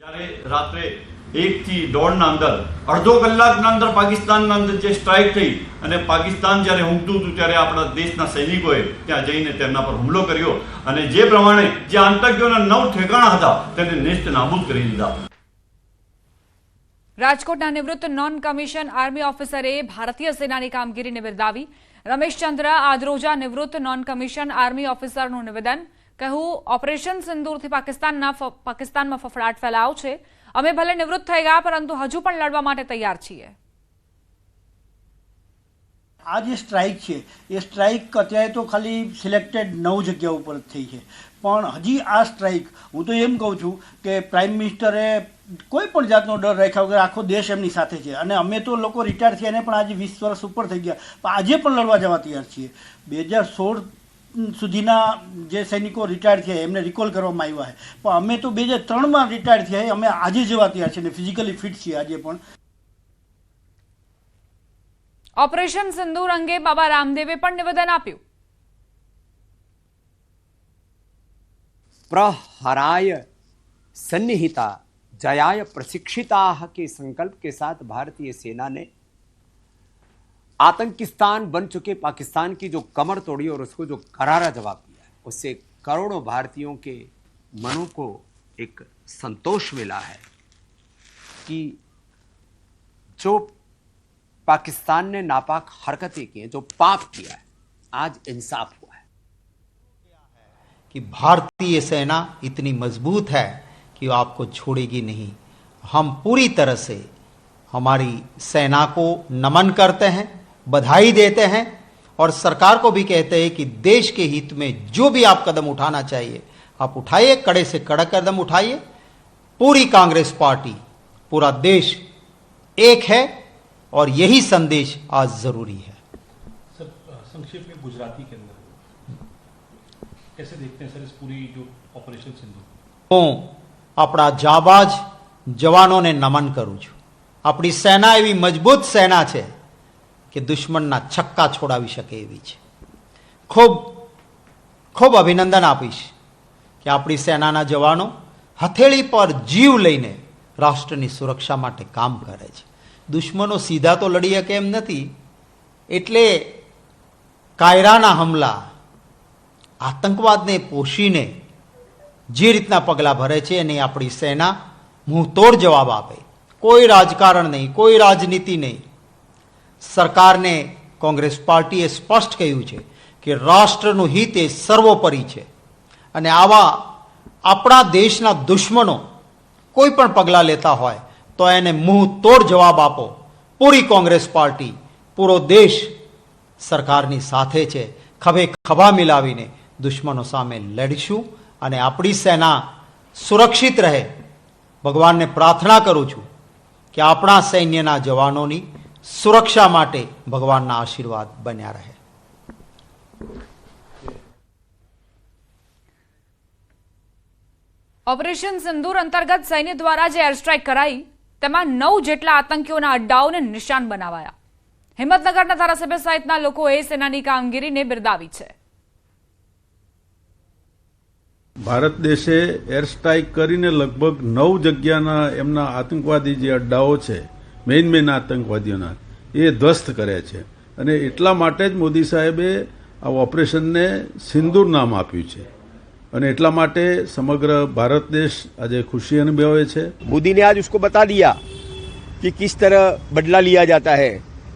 જ્યારે રાત્રે એક થી દોઢના અંદર, અડધો કલાકના અંદર પાકિસ્તાનના અંદર જે સ્ટ્રાઇક થઈ અને પાકિસ્તાન જ્યારે ઊંઘતું હતું ત્યારે આપણા દેશના સૈનિકોએ ત્યાં જઈને તેમના પર હુમલો કર્યો અને જે પ્રમાણે જે આતંકીઓના નવ ઠેકાણા હતા તેને નેસ્ત નાબૂદ કરી દીધા. રાજકોટના નિવૃત્ત નોન કમિશન આર્મી ઓફિસરે ભારતીય સેનાની કામગીરીને બિરદાવી. રમેશચંદ્ર આજરોજા નિવૃત્ત નોન કમિશન આર્મી ઓફિસરનું નિવેદન. કહ્યું ઓપરેશન સિંદૂરથી પાકિસ્તાનના પાકિસ્તાનમાં ફફડાટ ફેલાવ છે. અમે ભલે નિવૃત્ત થઈ ગયા, પરંતુ હજુ પણ લડવા માટે તૈયાર છીએ. આ જે સ્ટ્રાઇક છે. એ સ્ટ્રાઇક અત્યારે તો ખાલી સિલેક્ટેડ નવ જગ્યા ઉપર થઈ છે. પણ હજી આ સ્ટ્રાઇક, હું તો એમ કહું છું કે પ્રાઇમ મિનિસ્ટરે કોઈ પણ જાતનો ડર રાખ્યા વગર આખો દેશ એમની સાથે છે. અને અમે તો લોકો રિટાયર થયા એને પણ આજે વીસ વર્ષ ઉપર થઈ ગયા. પણ આજે પણ લડવા જવા તૈયાર છીએ. બે હજાર સોળ સુધીના જે સૈનિકો રિટાયર થયા એમને રિકોલ કરવામાં આવ્યા છે પણ અમે તો બે હજાર ત્રણમાં રિટાયર થયા છે. અમે આજે જવા તૈયાર છીએ અને ફિઝિકલી ફિટ છીએ આજે પણ ઓપરેશન સિંદૂર અંગે બાબા રામદેવે પણ નિવેદન આપ્યું प्रहराय सन्निहिता जयाय प्रशिक्षिता के संकल्प के साथ भारतीय सेना ने आतंकिस्तान बन चुके पाकिस्तान की जो कमर तोड़ी और उसको जो करारा जवाब दिया उससे करोड़ों भारतीयों के मनों को एक संतोष मिला है कि जो पाकिस्तान ने नापाक हरकतें की हैं, जो पाप किया है, आज इंसाफ हुआ है। कि भारतीय सेना इतनी मज़बूत है कि आपको छोड़ेगी नहीं। हम पूरी तरह से हमारी सेना को नमन करते हैं। बधाई देते हैं और सरकार को भी कहते हैं कि देश के हित में जो भी आप कदम उठाना चाहिए आप उठाइए कड़े से कड़क कदम उठाइए पूरी कांग्रेस पार्टी पूरा देश एक है और यही संदेश आज जरूरी है सर संक्षेप में गुजराती के अंदर कैसे देखते हैं सर इस पूरी जो ऑपरेशन सिंधु હું આપણા જાબાજ જવાનોને નમન કરું છું આપણી સેના એવી મજબૂત સેના છે કે દુશ્મનના છક્કા છોડાવી શકે એવી છે. ખૂબ ખૂબ અભિનંદન આપીશ કે આપણી સેનાના જવાનો હથેળી પર જીવ લઈને રાષ્ટ્રની સુરક્ષા માટે કામ કરે છે. દુશ્મનો સીધા તો લડી શકે એમ નથી, એટલે કાયરાના હમલા, આતંકવાદને પોષીને જે રીતના પગલાં ભરે છે એની આપણી સેના મુંહતોડ જવાબ આપે. કોઈ રાજકારણ નહીં, કોઈ રાજનીતિ નહીં. સરકારને કોંગ્રેસ પાર્ટીએ સ્પષ્ટ કહ્યું છે કે રાષ્ટ્રનું હિત એ સર્વોપરી છે. અને આવા આપણા દેશના દુશ્મનો કોઈ પણ પગલાં લેતા હોય, તો એને મુંહતોડ જવાબ આપો. પૂરી કોંગ્રેસ પાર્ટી, પૂરો દેશ સરકારની સાથે છે. ખભે ખભા મિલાવીને દુશ્મનો સામે લડીશું અને આપણી સેના સુરક્ષિત રહે. ભગવાનને પ્રાર્થના કરું છું કે આપણા સૈન્યના જવાનોની સુરક્ષા માટે ભગવાનના આશીર્વાદ બન્યા રહે. ઓપરેશન સિંદૂર અંતર્ગત સૈન્ય દ્વારા જે એર સ્ટ્રાઇક કરાઈ તેમાં નવ જેટલા આતંકીઓના અડ્ડાઓને નિશાન બનાવાયા. હિંમતનગરના ધારાસભ્ય સહિતના લોકોએ સેનાની કામગીરીને બિરદાવી છે. ભારત દેશે એર સ્ટ્રાઇક કરીને લગભગ નવ જગ્યાના એમના આતંકવાદી જે અડ્ડાઓ છે મેઇન મેઇન આતંકવાદીઓના એ ધ્વસ્ત કર્યા છે અને એટલા માટે જ મોદી સાહેબે આ ઓપરેશનને સિંદૂર નામ આપ્યું છે અને એટલા માટે સમગ્ર ભારત દેશ આજે ખુશી અનુભવે છે मोदी ने आज उसको बता दिया कि किस तरह बदला लिया जाता है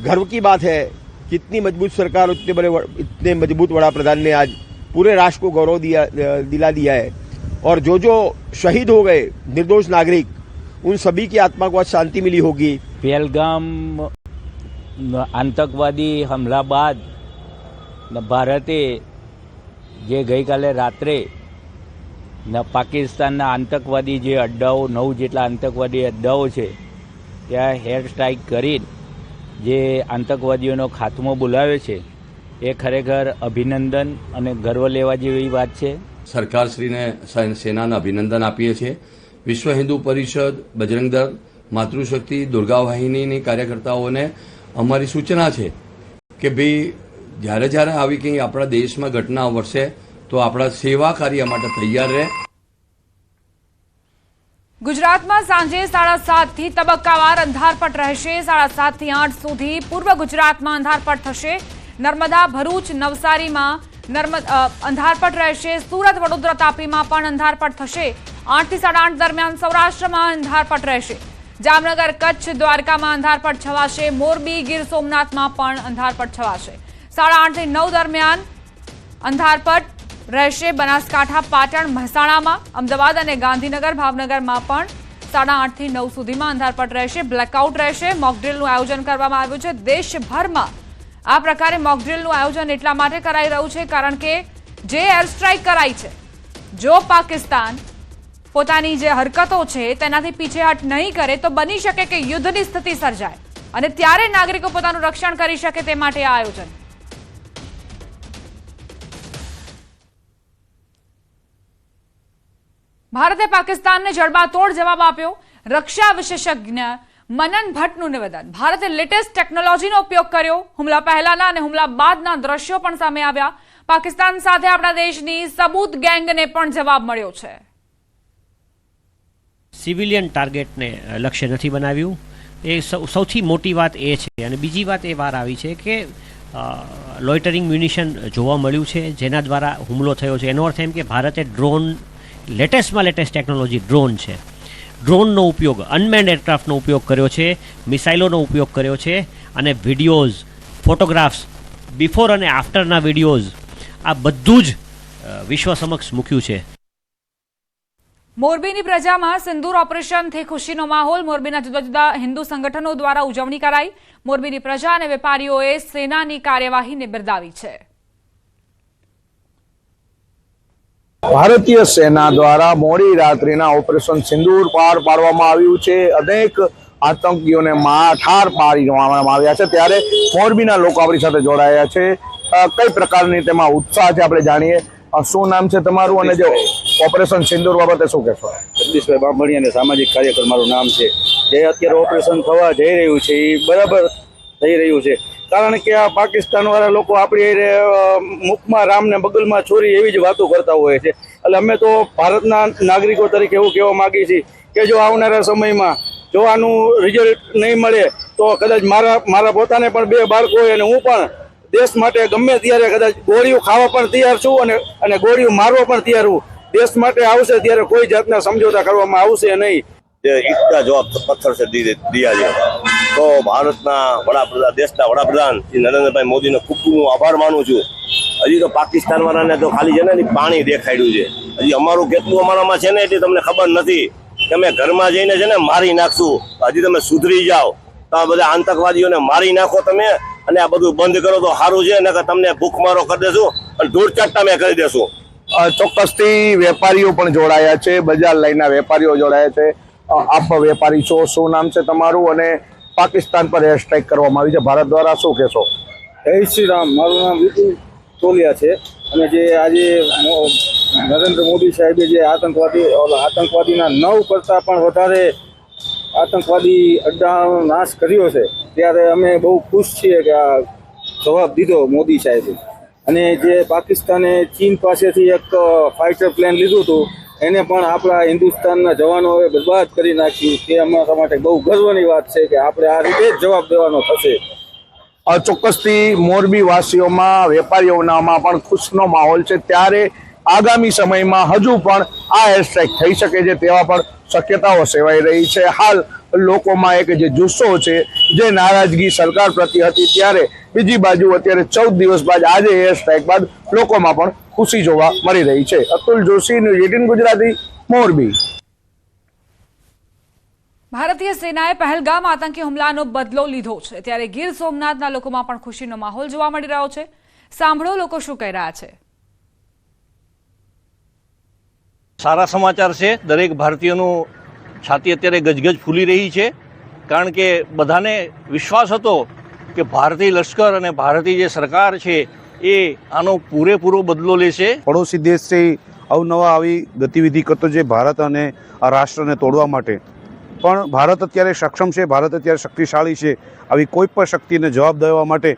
गर्व की बात है कितनी मजबूत सरकार उतने बड़े इतने मजबूत वड़ा प्रधान ने आज पूरे राष्ट्र को गौरव दिया दिला दिया है और जो जो शहीद हो गए निर्दोष नागरिक उन सभी की आत्मा को आज शांति मिली होगी પહેલગામ આતંકવાદી હમલા બાદ ભારતે જે ગઈકાલે રાત્રે પાકિસ્તાનના આતંકવાદી જે અડ્ડાઓ, નવ જેટલા આતંકવાદી અડ્ડાઓ છે, ત્યાં હેર સ્ટ્રાઇક કરી જે આતંકવાદીઓનો ખાત્મો બોલાવે છે, એ ખરેખર અભિનંદન અને ગર્વ લેવા જેવી વાત છે. સરકારશ્રીને સેનાને અભિનંદન આપીએ છીએ. વિશ્વ હિન્દુ પરિષદ બજરંગ દળ માતૃશક્તિ દુર્ગા વાહિનીની કાર્યકર્તાઓને અમારી સૂચના છે કે ભાઈ, જ્યારે જ્યારે આવી કંઈ આપણા દેશમાં ઘટના વરસે તો આપણા સેવા કાર્ય માટે તૈયાર રહે. ગુજરાતમાં સાંજે સાડા સાતથી તબક્કાવાર અંધારપટ રહેશે. સાડા સાતથી આઠ સુધી પૂર્વ ગુજરાતમાં અંધારપટ થશે. નર્મદા, ભરૂચ, નવસારીમાં અંધારપટ રહેશે. સુરત, વડોદરા તાપીમાં પણ અંધારપટ થશે. આઠથી સાડા આઠ દરમિયાન સૌરાષ્ટ્રમાં અંધારપટ રહેશે. જામનગર કચ્છ દ્વારકામાં અંધારપટ છવાશે. મોરબી ગીર સોમનાથમાં પણ અંધારપટ છવાશે. સાડા આઠથી નવ દરમિયાન અંધારપટ રહેશે બનાસકાંઠા, પાટણ, મહેસાણામાં, અમદાવાદ અને ગાંધીનગર, ભાવનગરમાં પણ સાડા આઠથી નવ સુધીમાં અંધારપટ રહેશે. બ્લેકઆઉટ રહેશે. મોકડ્રીલનું આયોજન કરવામાં આવ્યું છે. દેશભરમાં આ પ્રકારે મોકડ્રીલનું આયોજન એટલા માટે કરાઈ રહ્યું છે કારણ કે જે એર સ્ટ્રાઇક કરાઈ છે. જો પાકિસ્તાન પોતાની જે હરકતો છે, તેનાથી પીછેહટ નહીં કરે તો બની શકે કે યુદ્ધની સ્થિતિ સર્જાય. અને ત્યારે નાગરિકો પોતાનું રક્ષણ કરી શકે તે માટે આ આયોજન. ભારતે પાકિસ્તાનને જડબાતોડ જવાબ આપ્યો. રક્ષા વિશેષજ્ઞ મનન ભટ્ટનું નિવેદન. ભારતે લેટેસ્ટ ટેકનોલોજીનો ઉપયોગ કર્યો. હુમલા પહેલાના અને હુમલા બાદના દ્રશ્યો પણ સામે આવ્યા. પાકિસ્તાન સાથે આપણા દેશની સબૂત ગેંગને પણ જવાબ મળ્યો છે. સિવિલિયન ટાર્ગેટને લક્ષ્ય નથી બનાવ્યું. એ સૌથી મોટી વાત એ છે અને બીજી વાત એ વાર આવી છે કે લોઇટરિંગ મ્યુનિશન જોવા મળ્યું છે, જેના દ્વારા હુમલો થયો છે. એનો અર્થ એમ કે ભારતે ડ્રોન, લેટેસ્ટમાં લેટેસ્ટ ટેકનોલોજી ડ્રોન છે. ડ્રોનનો ઉપયોગ, અનમેન્ડ એરક્રાફ્ટનો ઉપયોગ કર્યો છે, મિસાઇલોનો ઉપયોગ કર્યો છે અને વિડીયોઝ, ફોટોગ્રાફ્સ, બિફોર અને આફ્ટરના વિડીયોઝ, આ બધું જ વિશ્વ સમક્ષ મૂક્યું છે. મોરબીની પ્રજામાં સિંદૂર ઓપરેશનથી ખુશીનો માહોલ. મોરબીના જુદા જુદા હિન્દુ સંગઠનો દ્વારા ઉજવણી કરાઈ. મોરબીની પ્રજા અને વેપારીઓએ સેનાની કાર્યવાહીને બિરદાવી છે. ભારતીય સેના દ્વારા મોડી રાત્રિના ઓપરેશન સિંદૂર પાર પાડવામાં આવ્યું છે. અનેક આતંકીઓને ઠાર પાડી આવ્યા છે. ત્યારે મોરબીના લોકો આપણી સાથે જોડાયા છે. કઈ પ્રકારની તેમાં ઉત્સાહ છે આપણે જાણીએ? શું નામ છે તમારું અને જે ઓપરેશન સિંદૂર બાબતે શું કહેશો? જગદીશભાઈ બાંભણી અને સામાજિક કાર્યકર મારું નામ છે. જે અત્યારે ઓપરેશન થવા જઈ રહ્યું છે એ બરાબર થઈ રહ્યું છે. કારણ કે આ પાકિસ્તાનવાળા લોકો આપણી મુખમાં રામને બગલમાં છોરી એવી જ વાતો કરતા હોય છે. એટલે અમે તો ભારતના નાગરિકો તરીકે એવું કહેવા માંગીએ છીએ કે જો આવનારા સમયમાં જો આનું રિઝલ્ટ નહીં મળે તો કદાચ મારા મારા પોતાને પણ બે બાળકો હોય અને હું પણ દેશ માટે ગમે ત્યારે કદાચ ગોળીઓ ખાવા પણ તૈયાર છું અને અને ગોળીઓ મારવા પણ તૈયાર છું દેશ માટે આવશે ત્યારે કોઈ જાતના સમજોતા કરવામાં આવશે નહીં. ઈટના જવાબ પથ્થર છે દિયા તો ભારતના વડાપ્રધાન દેશના વડાપ્રધાન શ્રી નરેન્દ્રભાઈ મોદીનો ખૂબ ખૂબ હું આભાર માનું છું. હજી તો પાકિસ્તાન વાળાને તો ખાલી છે ને પાણી દેખાડ્યું છે. હજી અમારું કેટલું અમારામાં છે ને એટલી તમને ખબર નથી કે અમે ઘરમાં જઈને છે ને મારી નાખશું. હજી તમે સુધરી જાઓ. તો આ બધા આતંકવાદીઓને મારી નાખો તમે. અને આ બધું બંધ કરો તો સારું છે નકર તમને ભૂખમારો કરી દેશું અને ધૂળચાટ અમે કરી દેશું. ચોક્કસથી વેપારીઓ પણ જોડાયા છે બજાર લાઈનના વેપારીઓ જોડાયા છે. આપ વેપારી છો શું નામ છે તમારું? અને પાકિસ્તાન પર એર સ્ટ્રાઇક કરવામાં આવી છે. ભારત દ્વારા શું કહેશો? જય શ્રી રામ. મારું નામ વિપુલ તોલિયા છે. અને જે આજે નરેન્દ્ર મોદી સાહેબે જે આતંકવાદી આતંકવાદીના નવ કરતાં પણ વધારે આતંકવાદી અડ્ડાનો નાશ કર્યો છે, ત્યારે અમે બહુ ખુશ છીએ કે આ જવાબ દીધો મોદી સાહેબે. અને જે પાકિસ્તાને ચીન પાસેથી એક ફાઇટર પ્લેન લીધું હતું, એને પણ આપણા હિન્દુસ્તાનના જવાનોએ બરબાદ કરી નાખ્યું તે અમારા માટે બહુ ગર્વની વાત છે કે આપણે આ રીતે જ જવાબ દેવાનો થશે. ચોક્કસથી મોરબી વાસીઓમાં વેપારીઓનામાં પણ ખુશનો માહોલ છે. ત્યારે આગામી સમયમાં હજુ પણ આ હેરસ્ટ્રાઇક થઈ શકે છે તેવા પણ શક્યતાઓ સેવાઈ રહી છે. હાલ લોકોમાં એક જે જુસ્સો છે, જે નારાજગી સરકાર પ્રત્યે હતી ત્યારે બીજી બાજુ અત્યારે ચૌદ દિવસ બાદ આજે એર સ્ટ્રાઇક બાદ લોકોમાં પણ ખુશી જોવા મળી રહી છે. Atul Joshi news eighteen Gujarati, Morbi. ભારતીય સેનાએ પહેલગામ આતંકી હુમલાનો બદલો લીધો છે. ત્યારે ગીર સોમનાથના લોકોમાં પણ ખુશીનો માહોલ જોવા મળી રહ્યો છે. સાંભળો લોકો શું કહી રહ્યા છે. સારા સમાચાર છે. દરેક ભારતીયનું છાતી અત્યારે ગજગજ ફૂલી રહી છે. કારણ કે બધાને વિશ્વાસ હતો કે ભારતીય લશ્કર અને ભારતીય જે સરકાર છે એ આનો પૂરેપૂરો બદલો લેશે. પડોશી દેશ છે અવનવા આવી ગતિવિધિ કરતો છે ભારત અને આ રાષ્ટ્રને તોડવા માટે. પણ ભારત અત્યારે સક્ષમ છે, ભારત અત્યારે શક્તિશાળી છે. આવી કોઈ પણ શક્તિને જવાબ દેવા માટે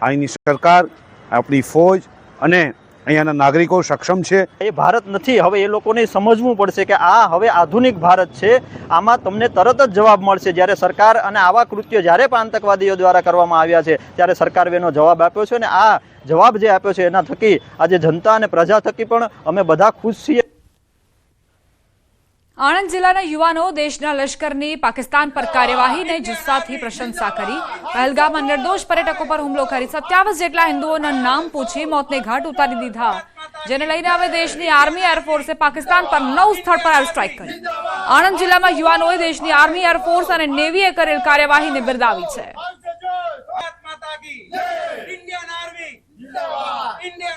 અહીંની સરકાર, આપણી ફોજ અને અહીંયાના નાગરિકો સક્ષમ છે. એ ભારત નથી. હવે એ લોકોને સમજવું પડશે કે આ હવે આધુનિક ભારત છે. આમાં તમને તરત જ જવાબ મળશે. જ્યારે સરકાર અને આવા કૃત્યો જ્યારે પણ આતંકવાદીઓ દ્વારા કરવામાં આવ્યા છે, ત્યારે સરકારે એનો જવાબ આપ્યો છે અને આ જવાબ જે આપ્યો છે, એના થકી આજે જનતા અને પ્રજા થકી પણ અમે બધા ખુશ છીએ. આણંદ જિલ્લાના યુવાનો દેશના લશ્કરની પાકિસ્તાન પર કાર્યવાહીને જુસ્સાથી પ્રશંસા કરી. પહેલગામમાં નિર્દોષ પર્યટકો પર હુમલો કરી. સત્યાવીસ જેટલા હિન્દુઓના નામ પૂછી મોતને ઘાટ ઉતારી દીધા. જેને લઈને હવે દેશની આર્મી એરફોર્સે પાકિસ્તાન પર નવ સ્થળ પર એર સ્ટ્રાઇક કરી. આણંદ જિલ્લામાં યુવાનોએ દેશની આર્મી એરફોર્સ અને નેવીએ કરેલ કાર્યવાહીને બિરદાવી છે.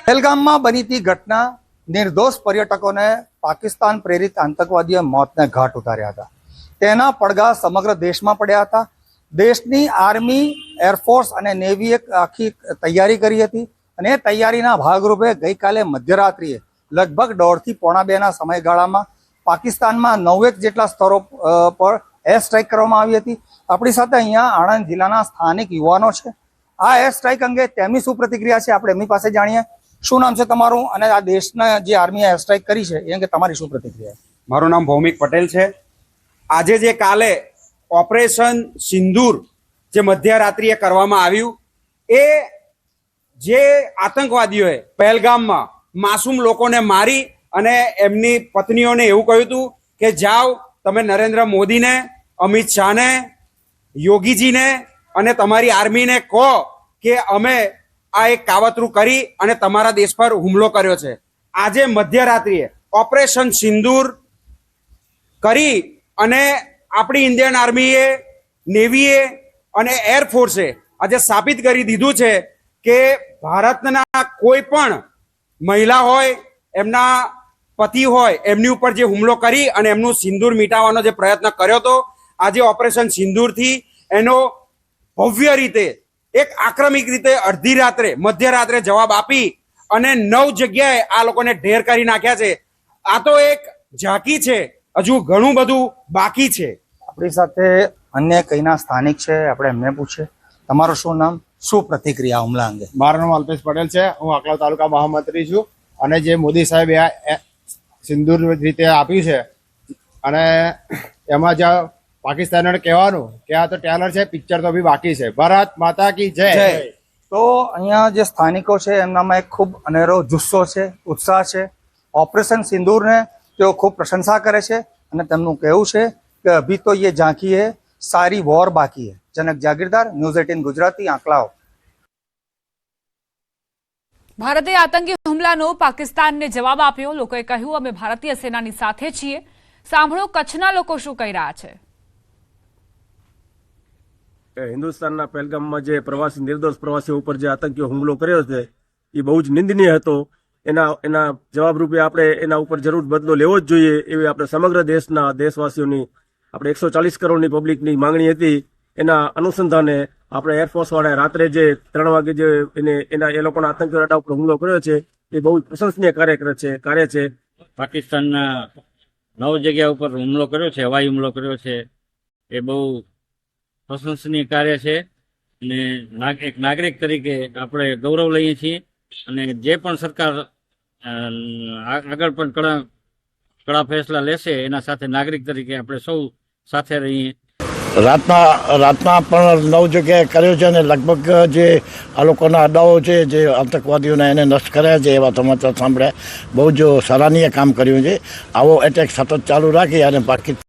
પહેલગામમાં બનીતી ઘટના નિર્દોષ પર્યટકોને પાકિસ્તાન પ્રેરિત આતંકવાદીએ મોતને ઘાટ ઉતાર્યા હતા. તેના પડઘા સમગ્ર દેશમાં પડ્યા હતા. દેશની આર્મી, એરફોર્સ અને નેવીએ આખી તૈયારી કરી હતી અને એ તૈયારીના ભાગરૂપે ગઈકાલે મધ્યરાત્રિએ લગભગ દોઢથી પોણા બેના સમયગાળામાં પાકિસ્તાનમાં નવેક જેટલા સ્તરો પર એર સ્ટ્રાઇક કરવામાં આવી હતી. આપણી સાથે અહીંયા આણંદ જિલ્લાના સ્થાનિક યુવાનો છે. આ એર સ્ટ્રાઇક અંગે તેમની શું પ્રતિક્રિયા છે, આપણે એમની પાસે જાણીએ. શું નામ છે તમારું? અને આ દેશના જે આર્મી એર સ્ટ્રાઇક કરી છે, એ અંગે તમારી શું પ્રતિક્રિયા મારું નામ ભૌમિક પટેલ છે. આજે જે કાલે ઓપરેશન સિંદૂર જે મધ્યરાત્રિએ કરવામાં આવ્યું, એ જે આતંકવાદીઓએ પહેલગામમાં માસૂમ લોકોને મારી અને એમની પત્નીઓને એવું કહ્યું હતું કે, જાઓ, તમે નરેન્દ્ર મોદીને, અમિત શાહને, યોગીજીને અને તમારી આર્મીને કહો કે, અમે આ એક કાવતરું કરી અને તમારા દેશ પર હુમલો કર્યો છે. આજે મધ્યરાત્રિએ ઓપરેશન સિંદૂર કરી અને આપણી ઇન્ડિયન આર્મીએ, નેવીએ અને એરફોર્સે આજે સાબિત કરી દીધું છે કે ભારતના કોઈ પણ મહિલા હોય, એમના પતિ હોય, એમની ઉપર જે હુમલો કરી અને એમનું સિંદૂર મિટાવવાનો જે પ્રયત્ન કર્યો હતો, આજે ઓપરેશન સિંદૂરથી એનો ભવ્ય રીતે એક આક્રમિક રીતે અડધી રાત્રે મધ્યરાત્રે જવાબ આપી અને નવ જગ્યાએ આ લોકોને ઢેર કરી નાખ્યા છે. આ તો એક ઝાંકી છે. હજુ ઘણું બધું બાકી છે. આપણી સાથે અન્ય કઈના સ્થાનિક છે આપણે એમને પૂછીએ. તમારું શું નામ? શું પ્રતિક્રિયા હુમલા અંગે? મારું નામ અલ્પેશ પટેલ છે. હું આકલાવ તાલુકા મહામંત્રી છું અને જે મોદી સાહેબે આ એ- સિંદૂર રીતે આપ્યું છે અને એમાં જ પાકિસ્તાનને કહેવાનું કે આ તો ટેલર છે પિક્ચર તો બી બાકી છે. ભારત માતા કી જય. તો અહીંયા જે સ્થાનિકો છે એમનામાં એક ખૂબ અનેરો જુસ્સો છે ઉત્સાહ છે. ઓપરેશન સિંદૂરને તેઓ ખૂબ પ્રશંસા કરે છે અને તેમનું કહેવું છે કે અભી તો યે ઝાંકી હે સારી વોર બાકી હે. જનક જાગીરદાર ન્યૂઝ એટીન ગુજરાતી આંકલાઓ ભારતે આતંકી હુમલાનો પાકિસ્તાનને જવાબ આપ્યો. લોકોએ કહ્યું અમે ભારતીય સેનાની સાથે છીએ. સાંભળો કચ્છના લોકો શું કહી રહ્યા છે. હિન્દુસ્તાનના પહેલગામમાં જે પ્રવાસી, નિર્દોષ પ્રવાસીઓ ઉપર જે આતંકીઓ હુમલો કર્યો છે, એ બહુ જ નિંદનીય હતો. એના એના જવાબરૂપે આપણે એના ઉપર જરૂર બદલો લેવો જ જોઈએ એવી આપણે સમગ્ર દેશના દેશવાસીઓની, આપણે એકસો ચાલીસ કરોડની પબ્લિકની માંગણી હતી. એના અનુસંધાને આપણે એરફોર્સ વાળા રાત્રે જે ત્રણ વાગે જે એને, એના, એ લોકોના આતંકીઓ અડ્ડા ઉપર હુમલો કર્યો છે, એ બહુ પ્રશંસનીય કાર્ય કરે છે, કાર્ય છે. પાકિસ્તાનના નવ જગ્યા ઉપર હુમલો કર્યો છે, હવાઈ હુમલો કર્યો છે. એ બહુ પ્રશંસનીય કાર્ય છે અને એક નાગરિક તરીકે આપણે ગૌરવ લઈએ છીએ અને જે પણ સરકાર આગળ પણ કડા કડા ફેસલા લેશે, એના સાથે નાગરિક તરીકે આપણે સૌ સાથે રહીએ. રાતના રાતના પણ નવ જગ્યાએ કર્યો છે અને લગભગ જે આ લોકોના અડાઓ છે, જે આતંકવાદીઓને એને નષ્ટ કર્યા છે, એવા સમાચાર સાંભળ્યા. બહુ જ સરાહનીય કામ કર્યું છે. આવો એટેક સતત ચાલુ રાખી અને પાકિસ્તાન